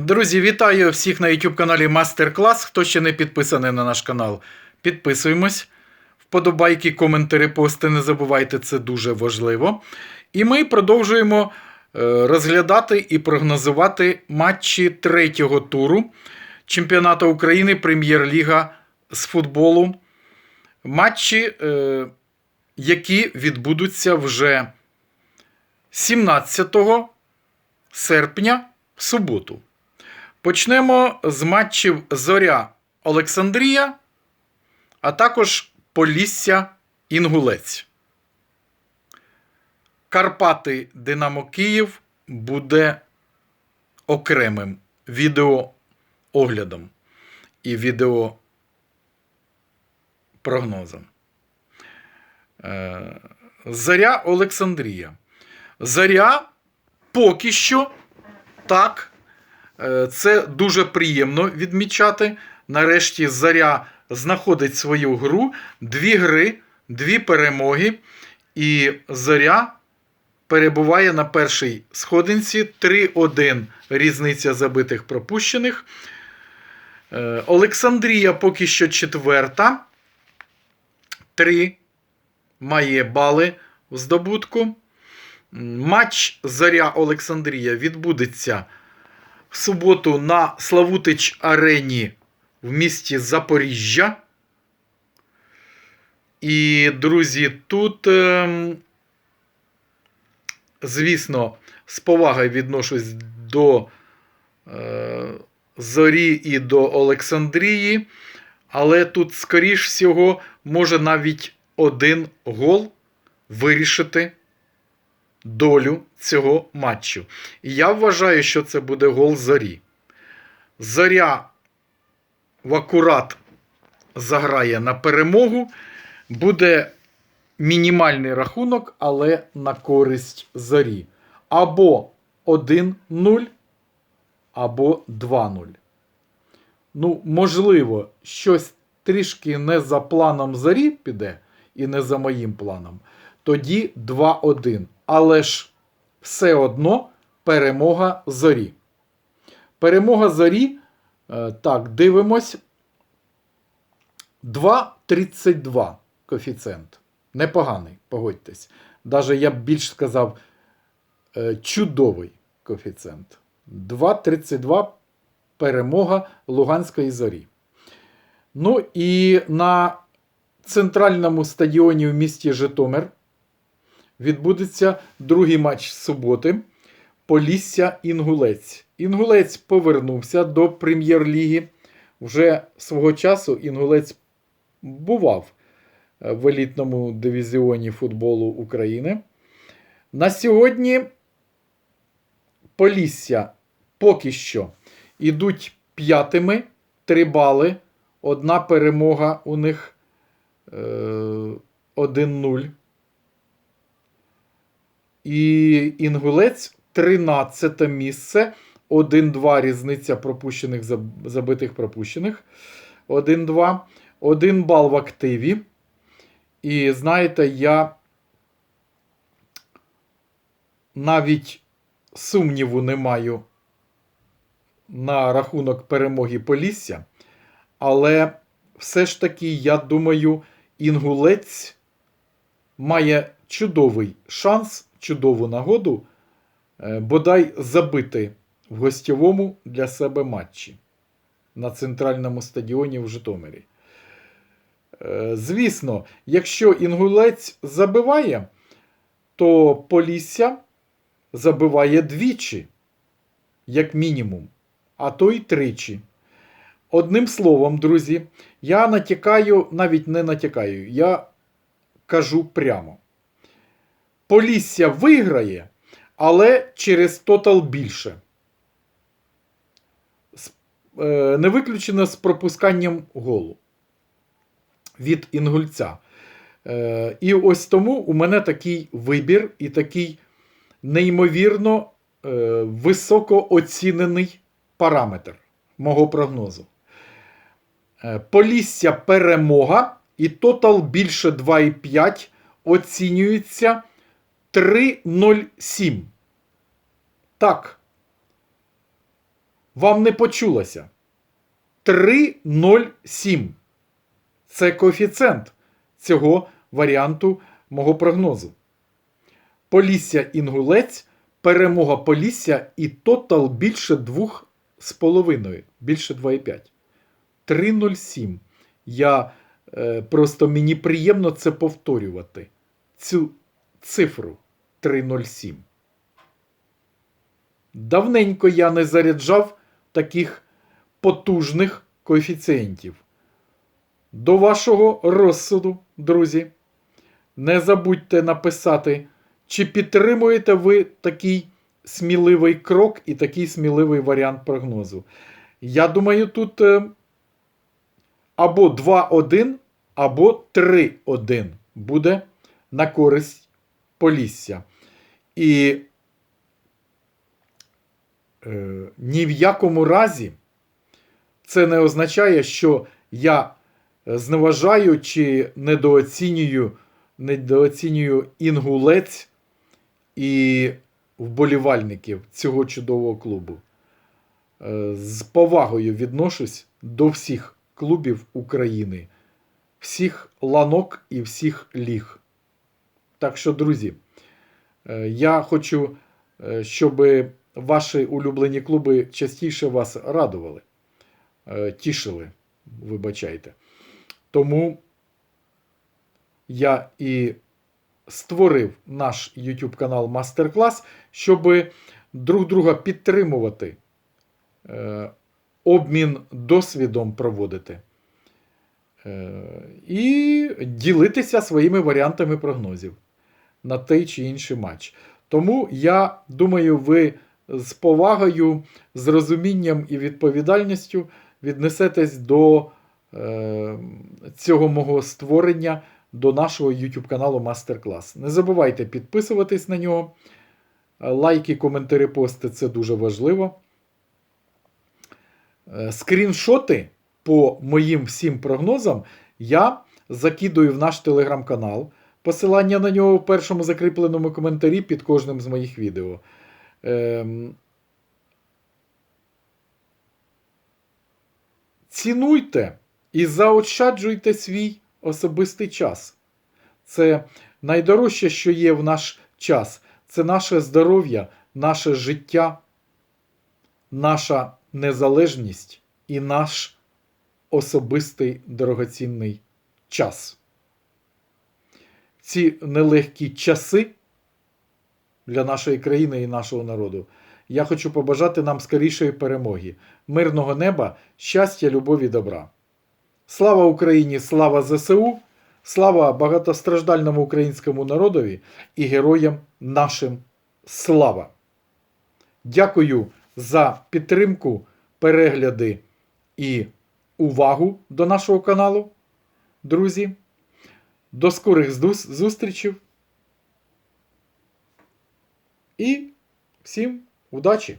Друзі, вітаю всіх на YouTube каналі Мастер Клас. Хто ще не підписаний на наш канал, підписуємось. Вподобайки, коментарі, пости, не забувайте, це дуже важливо. І ми продовжуємо е, розглядати і прогнозувати матчі третього туру чемпіонату України Прем'єр-ліга з футболу. Матчі, е, які відбудуться вже 17 серпня в суботу. Почнемо з матчів Зоря Олександрія, а також Полісся Інгулець. Карпати Динамо Київ буде окремим відеооглядом і відеопрогнозом. Е, Заря Олександрія. Заря поки що так. Е, Це дуже приємно відмічати. Нарешті Заря знаходить свою гру, дві гри, дві перемоги. І Заря перебуває на першій сходинці 3-1 різниця забитих пропущених. Е, Олександрія поки що четверта. Три має бали в здобутку. Матч Заря Олександрія відбудеться в суботу на Славутич Арені в місті Запоріжжя. І, друзі, тут, ем, звісно, з повагою відношусь до е, Зорі і до Олександрії. Але тут, скоріш всього, може навіть один гол вирішити долю цього матчу. І я вважаю, що це буде гол Зорі. Зоря в акурат заграє на перемогу. Буде мінімальний рахунок, але на користь зорі. Або 1-0, або 2-0. Ну, можливо, щось трішки не за планом зорі піде, і не за моїм планом. Тоді 2-1. Але ж все одно перемога зорі. Перемога зорі. е, Так, дивимось. 2,32 коефіцієнт. Непоганий, погодьтесь. Даже я б більш сказав, е, чудовий коефіцієнт. 2,32 перемога Луганської зорі. Ну і на центральному стадіоні в місті Житомир відбудеться другий матч суботи. Полісся Інгулець. Інгулець повернувся до прем'єр-ліги. Вже свого часу Інгулець бував е, в елітному дивізіоні футболу України. На сьогодні Полісся поки що ідуть п'ятими, три бали. Одна перемога у них 1-0. І Інгулець 13 місце. 1-2 різниця пропущених забитих пропущених. 1-2. Один бал в активі. І знаєте, я навіть сумніву не маю на рахунок перемоги Полісся. Але все ж таки, я думаю, інгулець має чудовий шанс, чудову нагоду е, бодай забити в гостьовому для себе матчі на центральному стадіоні в Житомирі. Е, Звісно, якщо інгулець забиває, то Полісся забиває двічі, як мінімум, а то й тричі. Одним словом, друзі, я натякаю, навіть не натякаю, я кажу прямо. Полісся виграє, але через тотал більше. Е, Не виключено з пропусканням голу від інгульця. Е, І ось тому у мене такий вибір і такий неймовірно е, високо оцінений параметр мого прогнозу. Е, Полісся перемога і тотал більше 2,5 оцінюється 3,07. Так. Вам не почулося. 3,07. Це коефіцієнт цього варіанту мого прогнозу. Полісся Інгулець, перемога Полісся і тотал більше 2,5, більше 2,5. 3,07. Я е, просто мені приємно це повторювати. Цю цифру 3,07. Давненько я не заряджав таких потужних коефіцієнтів. До вашого розсуду, друзі. Не забудьте написати, чи підтримуєте ви такий сміливий крок і такий сміливий варіант прогнозу. Я думаю, тут е, або 2-1, або 3-1 буде на користь Полісся. І е, ні в якому разі це не означає, що я зневажаю чи недооцінюю, недооцінюю інгулець і вболівальників цього чудового клубу. Е, З повагою відношусь до всіх клубів України, всіх ланок і всіх ліг. Так що, друзі, е, я хочу, е, щоб ваші улюблені клуби частіше вас радували, е, тішили, вибачайте. Тому я і створив наш YouTube канал Мастер-клас, щоб друг друга підтримувати, обмін досвідом проводити е, і ділитися своїми варіантами прогнозів на той чи інший матч. Тому я думаю, ви з повагою, з розумінням і відповідальністю віднесетесь до е, цього мого створення до нашого YouTube каналу Мастер-клас. Не забувайте підписуватись на нього. Лайки, коментарі, пости це дуже важливо. Е, Скріншоти по моїм всім прогнозам я закидую в наш телеграм-канал. Посилання на нього в першому закріпленому коментарі під кожним з моїх відео. Ем... Цінуйте і заощаджуйте свій особистий час. Це найдорожче, що є в наш час. Це наше здоров'я, наше життя, наша незалежність і наш особистий дорогоцінний час. Ці нелегкі часи для нашої країни і нашого народу. Я хочу побажати нам скорішої перемоги, мирного неба, щастя, любові, добра. Слава Україні! Слава ЗСУ! Слава багатостраждальному українському народові і героям нашим слава! Дякую за підтримку, перегляди і увагу до нашого каналу, друзі. До скорих зустрічей. І всім удачі!